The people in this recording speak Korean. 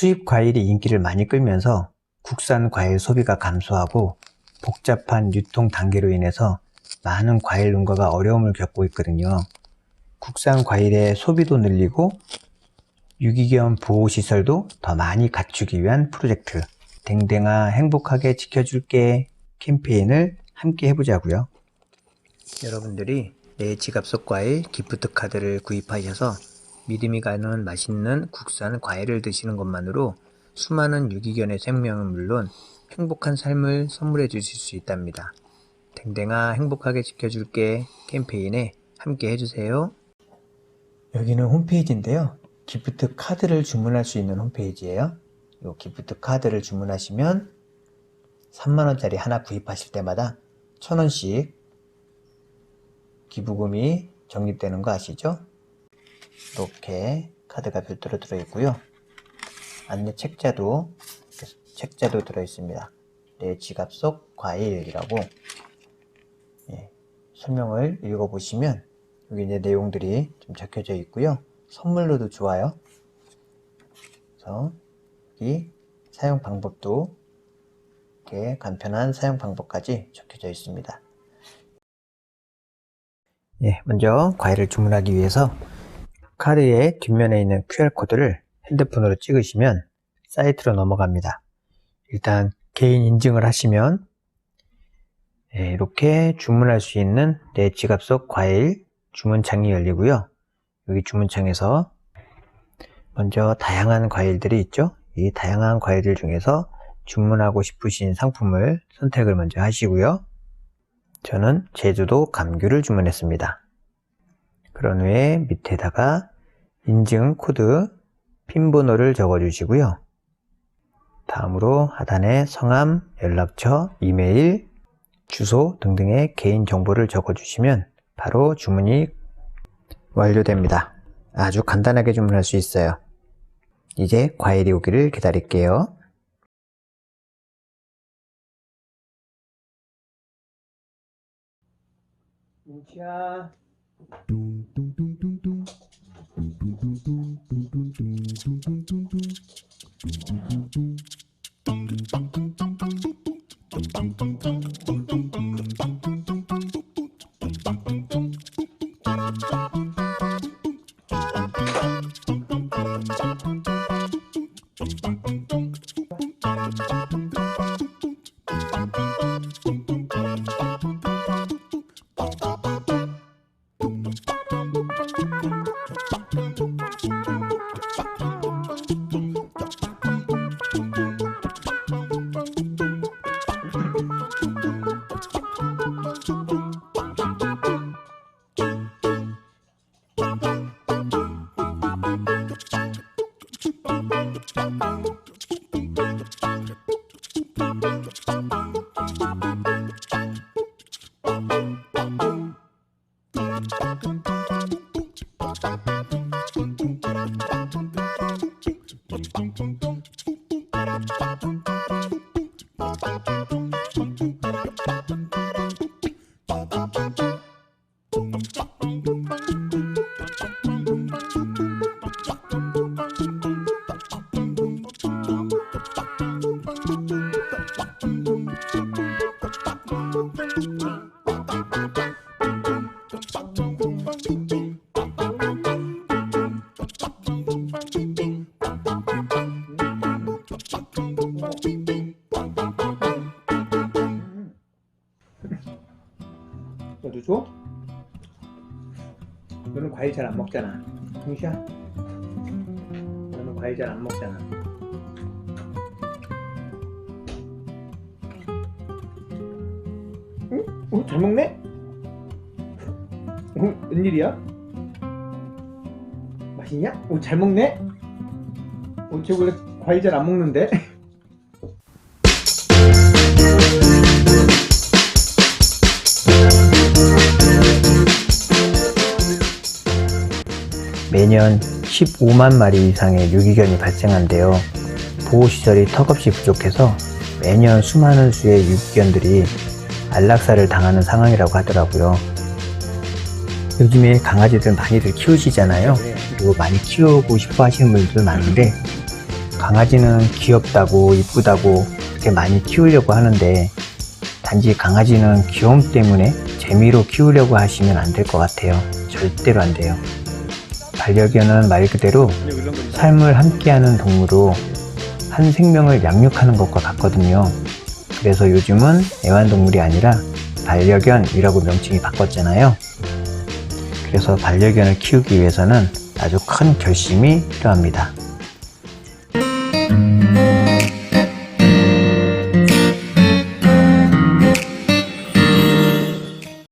수입 과일이 인기를 많이 끌면서 국산 과일 소비가 감소하고 복잡한 유통 단계로 인해서 많은 과일 농가가 어려움을 겪고 있거든요. 국산 과일의 소비도 늘리고 유기견 보호시설도 더 많이 갖추기 위한 프로젝트 댕댕아 행복하게 지켜줄게 캠페인을 함께 해보자고요. 여러분들이 내 지갑 속 과일 기프트 카드를 구입하셔서 믿음이 가는 맛있는 국산 과일을 드시는 것만으로 수많은 유기견의 생명은 물론 행복한 삶을 선물해 주실 수 있답니다. 댕댕아 행복하게 지켜줄게 캠페인에 함께 해주세요. 여기는 홈페이지인데요. 기프트 카드를 주문할 수 있는 홈페이지예요. 이 기프트 카드를 주문하시면 3만원짜리 하나 구입하실 때마다 1000원씩 기부금이 적립되는 거 아시죠? 이렇게 카드가 별도로 들어있고요. 안내 책자도 책자도 들어있습니다. 내 지갑 속 과일이라고 예, 설명을 읽어보시면 여기 이제 내용들이 좀 적혀져 있고요. 선물로도 좋아요. 그래서 여기 사용 방법도 이렇게 간편한 사용 방법까지 적혀져 있습니다. 예, 먼저 과일을 주문하기 위해서 카드의 뒷면에 있는 QR코드를 핸드폰으로 찍으시면 사이트로 넘어갑니다. 일단 개인 인증을 하시면 예, 이렇게 주문할 수 있는 내 지갑 속 과일 주문창이 열리고요. 여기 주문창에서 먼저 다양한 과일들이 있죠. 이 다양한 과일들 중에서 주문하고 싶으신 상품을 선택을 먼저 하시고요. 저는 제주도 감귤을 주문했습니다. 그런 후에 밑에다가 인증 코드 핀 번호를 적어 주시고요. 다음으로 하단에 성함, 연락처, 이메일, 주소 등등의 개인 정보를 적어 주시면 바로 주문이 완료됩니다. 아주 간단하게 주문할 수 있어요. 이제 과일이 오기를 기다릴게요. 민치야. トント Bye. 과일 잘 안 먹잖아. 동시야. 너는 과일 잘 안 먹잖아. 응? 어, 잘 먹네? 어, 웬일이야? 맛있냐? 오, 잘 먹네? 어, 쟤 원래 과일 잘 안 먹는데? 매년 15만 마리 이상의 유기견이 발생한데요. 보호시설이 턱없이 부족해서 매년 수많은 수의 유기견들이 안락사를 당하는 상황이라고 하더라고요. 요즘에 강아지들 많이들 키우시잖아요. 그리고 많이 키우고 싶어 하시는 분들도 많은데 강아지는 귀엽다고 이쁘다고 그렇게 많이 키우려고 하는데 단지 강아지는 귀여움 때문에 재미로 키우려고 하시면 안 될 것 같아요. 절대로 안 돼요. 반려견은 말 그대로 삶을 함께하는 동물로 한 생명을 양육하는 것과 같거든요. 그래서 요즘은 애완동물이 아니라 반려견이라고 명칭이 바꿨잖아요. 그래서 반려견을 키우기 위해서는 아주 큰 결심이 필요합니다.